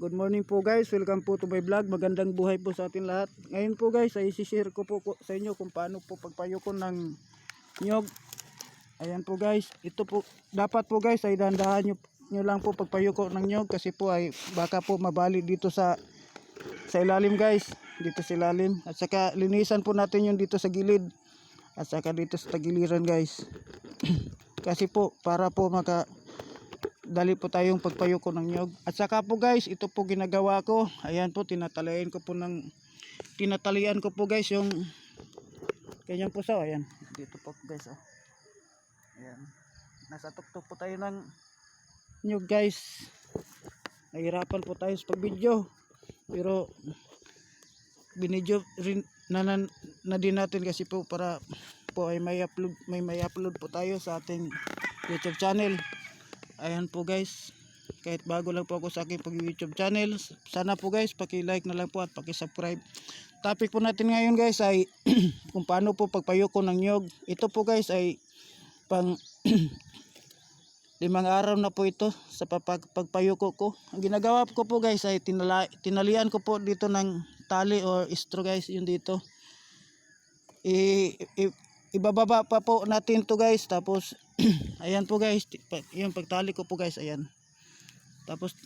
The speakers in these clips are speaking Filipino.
Good morning po guys, welcome po to my vlog. Magandang buhay po sa atin lahat. Ngayon po guys, ay isi-share ko po, sa inyo kung paano po pagpayuko ng nyog. Ayan po guys, ito po, dapat po guys ay dahan-dahan nyo, nyo lang po pagpayuko ng nyog kasi po ay baka po mabali dito sa sa ilalim guys, dito sa ilalim. At saka linisan po natin yung dito sa gilid at saka dito sa tagiliran guys. kasi po para po maka dali po tayong pagpayuko ng nyog. At saka po guys, ito po ginagawa ko. Ayan po, tinatalian ko po ng tinatalian ko po guys yung kanyang puso. Ayan, dito po guys. Oh. Ayan. Nasa tuktok po tayo ng nyog guys. Nahirapan po tayo sa pag-video. Pero binidyo rin na, na, na din natin kasi po para po ay may upload may may upload po tayo sa ating YouTube channel ayan po guys. Kahit bago lang po ako sa aking pag youtube channel sana po guys paki like na lang po at paki subscribe topic po natin ngayon guys ay kung paano po pagpayuko ng nyog. Ito po guys ay pang limang araw na po ito sa papag, pagpayuko ko. Ang ginagawa ko po guys ay tinala, tinalian ko po dito ng tali or istro guys yun dito. I, i ibababa pa po natin to guys. Tapos ayan po guys. Yung pagtali ko po guys ayan. Tapos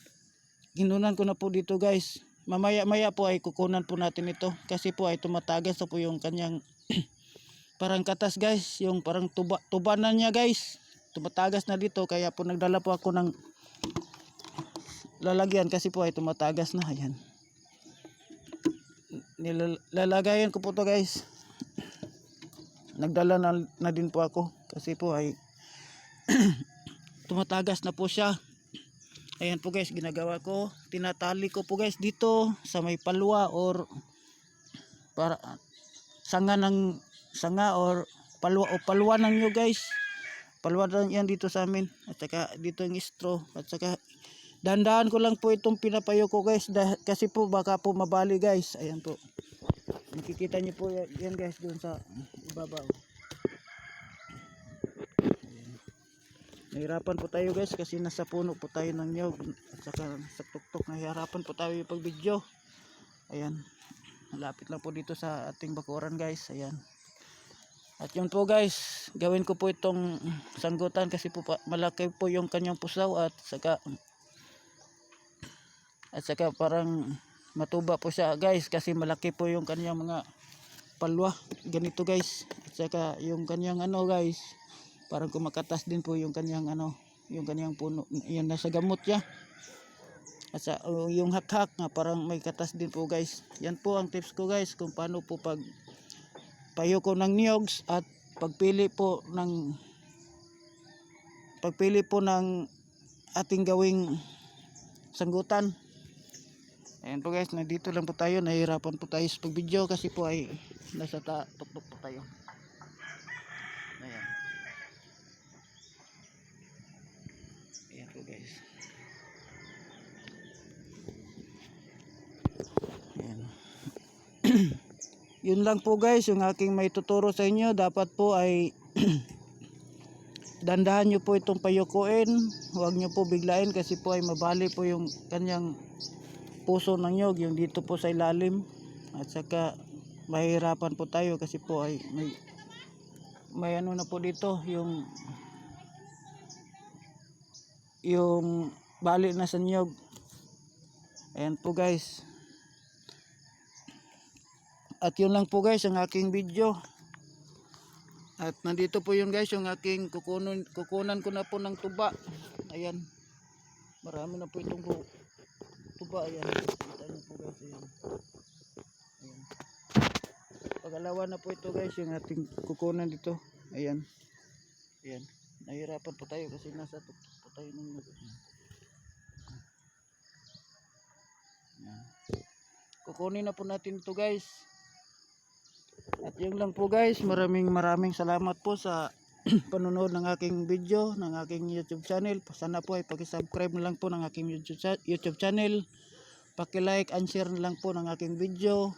ginunan ko na po dito guys. Mamaya maya po ay kukunan po natin ito kasi po ay tumatagas po yung kanyang parang katas guys. Yung parang tuba, tubanan niya guys. Tumatagas na dito kaya po nagdala po ako ng lalagyan kasi po ay tumatagas na ayan. Nilalagayan ko po to guys. Nagdala na, na din po ako kasi po ay tumatagas na po siya. Ayan po guys ginagawa ko. Tinatali ko po guys dito sa may palwa or para sanga ng sanga or palwa o palwa ng nyo guys. Palwa lang yan dito sa amin. At saka dito yung straw. At saka dandahan ko lang po itong pinapayo ko guys. Dah- kasi po baka po mabali guys. Ayan po. Nakikita niyo po yan, guys doon sa ibabaw. Nahirapan po tayo guys kasi nasa puno po tayo ng nyog at saka sa tuktok nahihirapan po tayo yung pag-video. Ayan. Malapit lang po dito sa ating bakuran guys. Ayan. At yun po guys, gawin ko po itong sanggutan kasi po malaki po yung kanyang pusaw at saka at saka parang matuba po siya guys kasi malaki po yung kanyang mga palwa ganito guys at saka yung kanyang ano guys parang kumakatas din po yung kanyang ano yung kanyang puno yung nasa gamot niya at sa yung hakhak nga parang may katas din po guys yan po ang tips ko guys kung paano po pag payuko ng niyogs at pagpili po ng pagpili po ng ating gawing sanggutan Ayan po guys, nandito lang po tayo. Nahihirapan po tayo sa pag-video kasi po ay nasa ta tuktok po tayo. Ayan. Ayan po guys. Ayan. Yun lang po guys, yung aking may tuturo sa inyo. Dapat po ay dandahan nyo po itong payukuin. Huwag nyo po biglain kasi po ay mabali po yung kanyang puso ng nyog yung dito po sa ilalim at saka mahirapan po tayo kasi po ay may may ano na po dito yung yung bali na sa nyog ayan po guys. At yun lang po guys ang aking video. At nandito po yun guys yung aking kukunan, kukunan ko na po ng tuba. Ayan. Marami na po itong tuba. Ayan. Kita niyo po guys. Ayan. Ayan. Pagalawa na po ito guys yung ating kukunan dito. Ayan. Ayan nahirapan po tayo kasi nasa tuktok po tayo ng ayan. kukunin na po natin ito guys at yun lang po guys maraming maraming salamat po sa panonood ng aking video ng aking YouTube channel. Sana po ay paki-subscribe na lang po ng aking YouTube, YouTube channel. Paki-like and share na lang po ng aking video.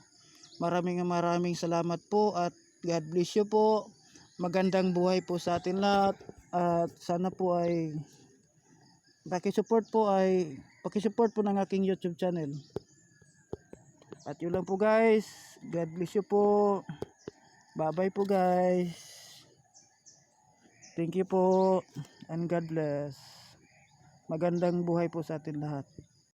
Maraming maraming salamat po at God bless you po. Magandang buhay po sa atin lahat at sana po ay paki-support po ay paki-support po ng aking YouTube channel. At yun lang po guys. God bless you po. Bye-bye po guys. Thank you po and God bless. Magandang buhay po sa atin lahat.